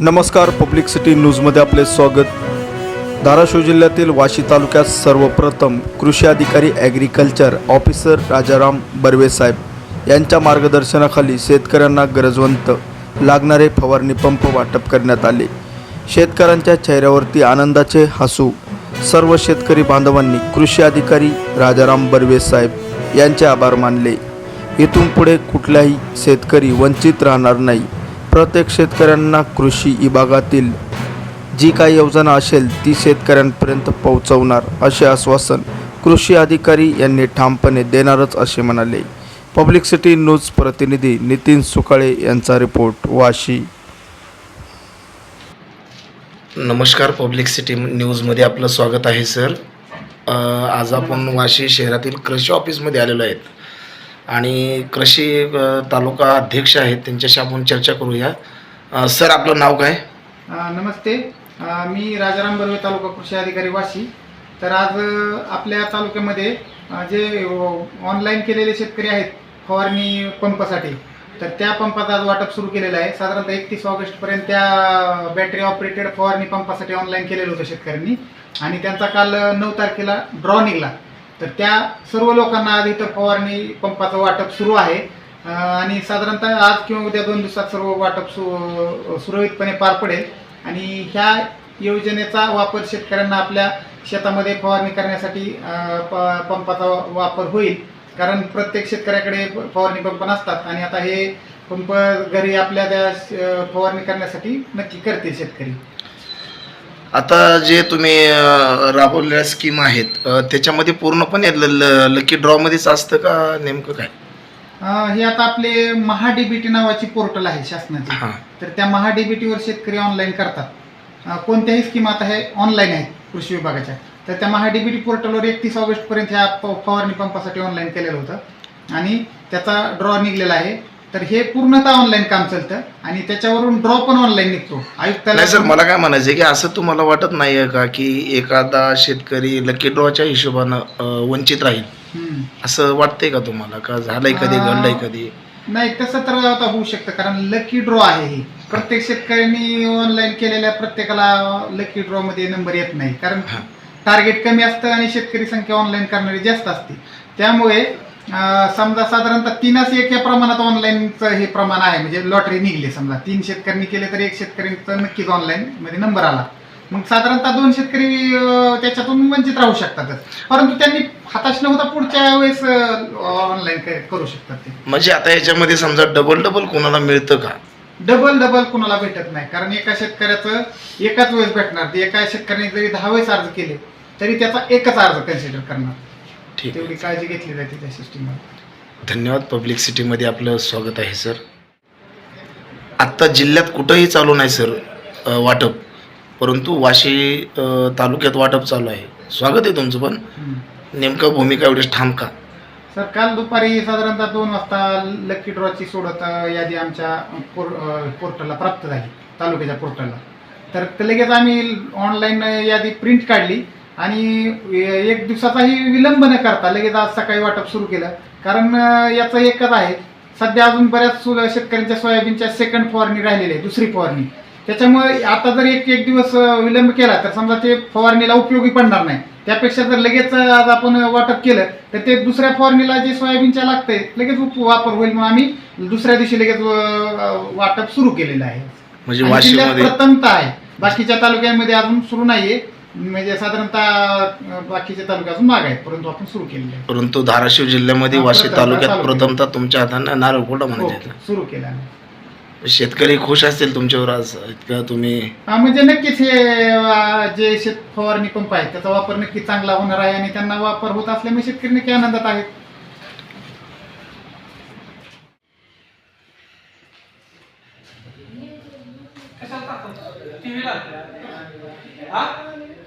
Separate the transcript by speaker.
Speaker 1: नमस्कार public city न्यूजमध्ये आपले स्वागत. धाराशिव जिल्ह्यातील वाशी तालुक्यात सर्वप्रथम कृषी अधिकारी ॲग्रिकल्चर ऑफिसर राजाराम बर्वे साहेब यांच्या मार्गदर्शनाखाली शेतकऱ्यांना गरजवंत लागणारे फवारणी पंप वाटप करण्यात आले. शेतकऱ्यांच्या चेहऱ्यावरती आनंदाचे हसू सर्व शेतकरी बांधवांनी कृषी अधिकारी राजाराम बर्वे साहेब यांचे आभार मानले. इथून पुढे कुठलाही शेतकरी वंचित राहणार नाही. प्रत्येक शेतकऱ्यांना कृषी विभागातील जी काही योजना असेल ती शेतकऱ्यांपर्यंत पोहोचवणार असे आश्वासन कृषी अधिकारी यांनी ठामपणे देणारच असे म्हणाले. पब्लिक सिटी न्यूज प्रतिनिधी नितीन सुकाळे यांचा रिपोर्ट वाशी.
Speaker 2: नमस्कार पब्लिक सिटी न्यूजमध्ये आपलं स्वागत आहे सर. आज आपण वाशी शहरातील कृषी ऑफिसमध्ये आलेलो आहेत. आणि कृषी तालुका अध्यक्ष आहेत त्यांच्याशी आपण चर्चा करूया. सर आपलं नाव काय?
Speaker 3: नमस्ते. मी राजाराम बर्वे तालुका कृषी अधिकारी वाशी. तर आज आपल्या तालुक्यामध्ये जे ऑनलाईन केलेले शेतकरी आहेत फवारणी पंपासाठी तर त्या पंपाचं आज वाटप सुरू केलेलं आहे. साधारणतः एकतीस ऑगस्टपर्यंत त्या बॅटरी ऑपरेटेड फवारणी पंपासाठी ऑनलाईन केलेलं होतं शेतकऱ्यांनी. आणि त्यांचा काल नऊ तारखेला ड्रॉ निघाला. तर त्या सर्व लोकांना आज इथं फवारणी पंपाचं वाटप सुरू आहे. आणि साधारणतः आज किंवा उद्या दोन दिवसात सर्व वाटप सु सुरळीतपणे पार पडेल. आणि ह्या योजनेचा वापर शेतकऱ्यांना आपल्या शेतामध्ये फवारणी करण्यासाठी प- पंपाचा वापर होईल. कारण प्रत्येक शेतकऱ्याकडे फवारणी पंप नसतात. आणि आता हे पंप घरी आपल्या त्या फवारणी करण्यासाठी नक्की करते शेतकरी.
Speaker 2: आता जे तुम्ही राबवलेल्या स्कीम आहेत त्याच्यामध्ये पूर्णपणे लकी ड्रॉमध्येच असतं का नेमकं काय?
Speaker 3: हे आता आपले महाडीबीटी नावाची पोर्टल आहे शासनाची. तर त्या महाडीबीटीवर शेतकरी ऑनलाईन करतात. कोणत्याही स्कीम आता हे ऑनलाईन आहेत कृषी विभागाच्या. तर त्या महाडीबीटी पोर्टलवर एकतीस ऑगस्टपर्यंत ह्या प- फवारणी पंपासाठी ऑनलाईन केलेलं होतं. आणि त्याचा ड्रॉ निघलेला आहे. तर हे पूर्णतः ऑनलाईन काम चालतं आणि त्याच्यावरून ड्रॉ पण ऑनलाईन निघतो. आयुक्ताला
Speaker 2: नाही सर मला काय म्हणायचं आहे की असं तुम्हाला वाटत नाही आहे का की एखादा शेतकरी लकी ड्रॉच्या हिशोबानं अ, वंचित राहील?
Speaker 3: हम्म.
Speaker 2: असं वाटतंय का तुम्हाला? का झालंय कधी
Speaker 3: अं,
Speaker 2: घडलंय कधी?
Speaker 3: नाही तसं तर आता होऊ शकतं कारण लकी ड्रॉ आहे ही. प्रत्येक शेतकऱ्यांनी ऑनलाईन केलेल्या प्रत्येकाला लकी ड्रॉ मध्ये नंबर येत नाही. कारण
Speaker 2: हा.
Speaker 3: टार्गेट कमी असतं आणि शेतकरी संख्या ऑनलाईन करणारी जास्त असते. त्यामुळे समजा साधारणतः तीनच एक या प्रमाणात ऑनलाईनचं हे प्रमाण आहे. म्हणजे लॉटरी निघली समजा. तीन शेतकऱ्यांनी केले तर एक शेतकऱ्यांचा नक्कीच ऑनलाईन मध्ये नंबर आला. मग साधारणतः दोन शेतकरी त्याच्यातून वंचित राहू शकतातच परंतु त्यांनी हताश न होता पुढच्या वेळेस ऑनलाईन करू शकतात ते.
Speaker 2: म्हणजे आता याच्यामध्ये समजा डबल डबल कोणाला मिळतं का?
Speaker 3: डबल डबल कुणाला भेटत नाही. कारण एका शेतकऱ्याचं एकाच वेळेस भेटणार. ते एका शेतकऱ्याने जरी दहा वेळेस अर्ज केले तरी त्याचा एकच अर्ज कन्सिडर करणार.
Speaker 2: ठीक
Speaker 3: तेवढी
Speaker 2: आहे
Speaker 3: काळजी घेतली जाते त्या सिस्टीमवर.
Speaker 2: धन्यवाद पब्लिक सिटीमध्ये आपलं स्वागत आहे सर. आत्ता जिल्ह्यात कुठंही चालू नाही सर अ, वाटप. परंतु वाशी अ, तालुक्यात वाटप चालू आहे. स्वागत आहे तुमचं पण. नेमकं भूमिका एवढीच ठाम का?
Speaker 3: सर काल दुपारी साधारणतः दोन वाजता लकी ड्रॉची सोडत अं, यादी आमच्या पोर अं, पोर्टलला प्राप्त झाली तालुक्याच्या पोर्टलला. तर ते लगेच आम्ही ऑनलाईन यादी प्रिंट काढली. आणि एक दिवसाचाही विलंब न करता लगेच आज सकाळी वाटप सुरू केलं. कारण याचं एकच आहे सध्या अजून बऱ्याच शेतकऱ्यांच्या सोयाबीनच्या सेकंड फवारणी राहिलेली आहे दुसरी फवारणी. त्याच्यामुळे आता जर एक एक दिवस विलंब केला तर समजा ते फवारणीला उपयोगी पडणार नाही. त्यापेक्षा जर लगेच आज आपण वाटप केलं तर ते दुसऱ्या फवारणीला जे सोयाबीनच्या लागतंय लगेच उप- वापर होईल म्हणून आम्ही दुसऱ्या दिवशी लगेच वाटप सुरू केलेलं आहे.
Speaker 2: म्हणजे
Speaker 3: प्रथमता आहे. बाकीच्या तालुक्यांमध्ये अजून सुरू नाहीये. म्हणजे साधारणतः बाकीचे तालुके अजून माग आहेत परंतु आपण सुरू केलेले आहे
Speaker 2: परंतु धाराशिव जिल्ह्यामध्ये
Speaker 3: हा,
Speaker 2: वाशी
Speaker 3: प्रथमतः
Speaker 2: तालुक्यात
Speaker 3: तालुक्यात.
Speaker 2: प्रथमतः तुमच्या हाताने नारळ फोडा
Speaker 3: हो,
Speaker 2: म्हणायचे
Speaker 3: सुरू केलं आहे
Speaker 2: शेतकरी खुश असतील तुमच्यावर आज? इतकं तुम्ही
Speaker 3: हा म्हणजे नक्कीच हे अं, जे शेत फवारणी पंप आहेत त्याचा वापर नक्की चांगला होणार आहे आणि त्यांना वापर होत असल्यामुळे शेतकरी नक्की आनंदात आहेत.
Speaker 2: हा?